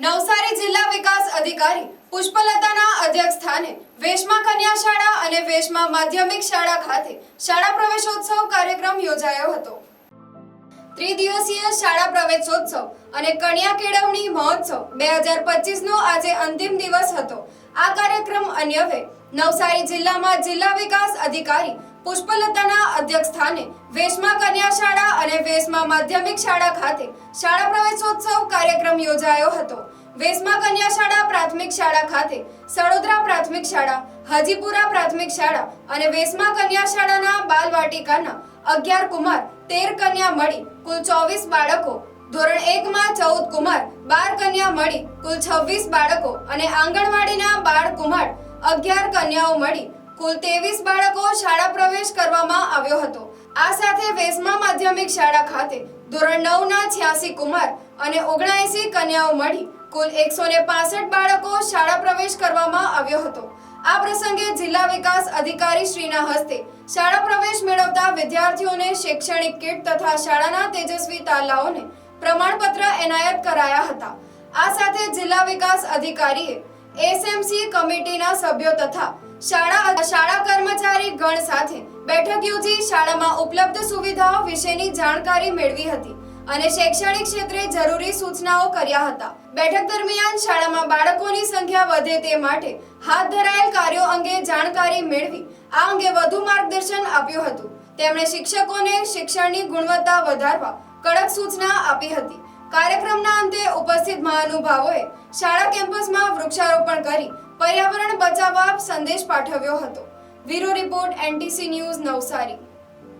નવસારી જિલ્લા વિકાસ અધિકારી પુષ્પલતાના અધ્યક્ષ સ્થાને વેશમાં કન્યા શાળા અને વેશમાં માધ્યમિક શાળા ખાતે શાળા પ્રવેશોત્સવ કાર્યક્રમ યોજાયો હતો. ત્રિદિવસીય શાળા પ્રવેશોત્સવ અને કન્યા કેળવણી મહોત્સવ બે હજાર પચીસનો આજે અંતિમ દિવસ હતો. આ કાર્યક્રમ અન્યવે નવસારી જિલ્લામાં જિલ્લા વિકાસ અધિકારી પુષ્પલતાના અધ્યક્ષ સ્થાને વેશમાં કન્યા શાળા અને વેશમા માધ્યમિક શાળા ખાતે શાળા પ્રવેશોત્સવ કાર્યક્રમ યોજાયો હતો. વેશમાં કન્યા શાળા પ્રાથમિક શાળા ખાતે સડોદરા પ્રાથમિક શાળા, હાજીપુરા પ્રાથમિક શાળા અને વેશમાં કન્યા શાળાના બાલવાટિકાના અગિયાર કુમાર, તેર કન્યા મળી, કુલ ચોવીસ બાળકો. ધોરણ એકમાં ચૌદ કુમાર, બાર કન્યા મળી, કુલ છવ્વીસ બાળકો અને આંગણવાડીના બાળ કુમાર અગિયાર કન્યાઓ મળી કુલ ત્રેવીસ બાળકો શાળા પ્રવેશ કરવામાં આવ્યો હતો. આ સાથે વેસમા માધ્યમિક શાળા ખાતે ધોરણ નવના છ્યાસી કુમાર અને ઓગણએંસી કન્યાઓ મળી કુલ એકસો ને પાસઠ બાળકો શાળા પ્રવેશ કરવામાં આવ્યો હતો. આ પ્રસંગે જિલ્લા વિકાસ અધિકારી શ્રીના હસ્તે શાળા પ્રવેશ મેળવતા વિદ્યાર્થીઓને શૈક્ષણિક કીટ તથા શાળાના તેજસ્વી તાલાઓને પ્રમાણપત્ર એનાયત કરાયા હતા. આ સાથે જિલ્લા વિકાસ અધિકારીએ એસએમસી કમિટીના સભ્યો તથા શાળા શાળા કર્મચારી ગણ સાથે બેઠક યોજી શાળામાં ઉપલબ્ધ સુવિધાઓ વિશેની જાણકારી મેળવી હતી અને શૈક્ષણિક ક્ષેત્રે જરૂરી સૂચનાઓ કર્યા હતા. બેઠક દરમિયાન શાળામાં બાળકોની સંખ્યા વધે તે માટે હાથ ધરાયેલ કાર્યો અંગે જાણકારી મેળવી આ અંગે વધુ માર્ગદર્શન આપ્યું હતું. તેમણે શિક્ષકોને શિક્ષણની ગુણવત્તા વધારવા કડક સૂચના આપી હતી. કાર્યક્રમના અંતે ઉપસ્થિત મહાનુભાવોએ શાળા કેમ્પસમાં વૃક્ષારોપણ કરી પર્યાવરણ બચાવવા સંદેશ પાઠવ્યો હતો. વીરો રિપોર્ટ એનટીસી ન્યૂઝ નવસારી.